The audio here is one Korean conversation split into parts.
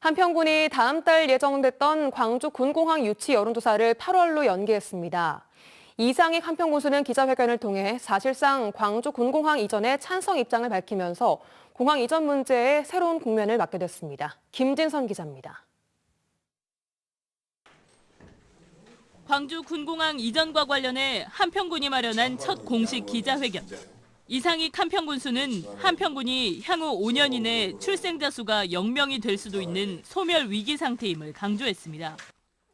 한평군이 다음 달 예정됐던 광주 군공항 유치 여론조사를 8월로 연기했습니다. 이상익 한평군수는 기자회견을 통해 사실상 광주 군공항 이전에 찬성 입장을 밝히면서 공항 이전 문제에 새로운 국면을 맞게 됐습니다. 김진선 기자입니다. 광주 군공항 이전과 관련해 한평군이 마련한 첫 공식 기자회견. 이상익 한평군수는 한평군이 향후 5년 이내 출생자 수가 0명이 될 수도 있는 소멸 위기 상태임을 강조했습니다.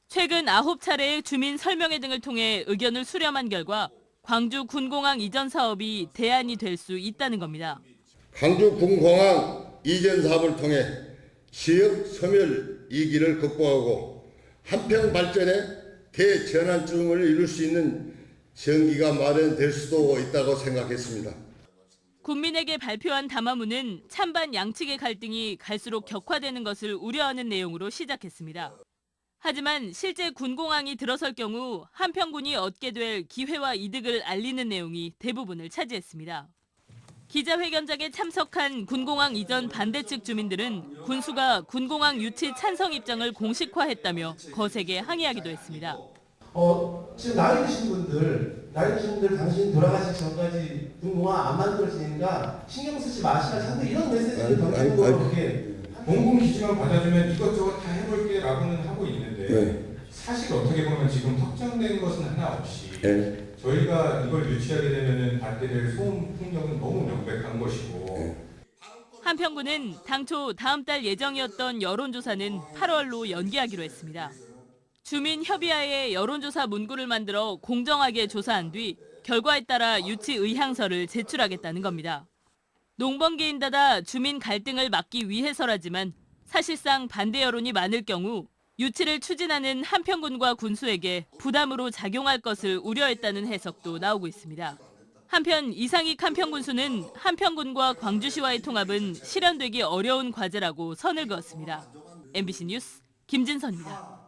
최근 9차례의 주민 설명회 등을 통해 의견을 수렴한 결과 광주 군공항 이전 사업이 대안이 될 수 있다는 겁니다. 광주 군공항 이전 사업을 통해 지역 소멸 위기를 극복하고 한평 발전에 대전환점을 이룰 수 있는 전기가 마련될 수도 있다고 생각했습니다. 국민에게 발표한 담화문은 찬반 양측의 갈등이 갈수록 격화되는 것을 우려하는 내용으로 시작했습니다. 하지만 실제 군공항이 들어설 경우 한평군이 얻게 될 기회와 이득을 알리는 내용이 대부분을 차지했습니다. 기자회견장에 참석한 군공항 이전 반대 측 주민들은 군수가 군공항 유치 찬성 입장을 공식화했다며 거세게 항의하기도 했습니다. 어, 지금 나이 드신 분들, 나이 드신 분들 당신 돌아가시기 전까지 군공항 안 만들어지니까 신경 쓰지 마시라. 상대 이런 메시지를 던지는 아니. 그게. 공공 기지만 받아주면 이것저것 다 해볼게라고는 하고 있는데 네. 사실 어떻게 보면 지금 확정된 것은 하나 없이 네. 저희가 이걸 유치하게 되면은 받게 될 소음 풍력은 너무 명백한 것이고 네. 한평군은 당초 다음 달 예정이었던 여론조사는 8월로 연기하기로 했습니다. 주민 협의하에 여론조사 문구를 만들어 공정하게 조사한 뒤 결과에 따라 유치 의향서를 제출하겠다는 겁니다. 농번기인다다 주민 갈등을 막기 위해서라지만 사실상 반대 여론이 많을 경우 유치를 추진하는 한평군과 군수에게 부담으로 작용할 것을 우려했다는 해석도 나오고 있습니다. 한편 이상익 한평군수는 한평군과 광주시와의 통합은 실현되기 어려운 과제라고 선을 그었습니다. MBC 뉴스 김진선입니다.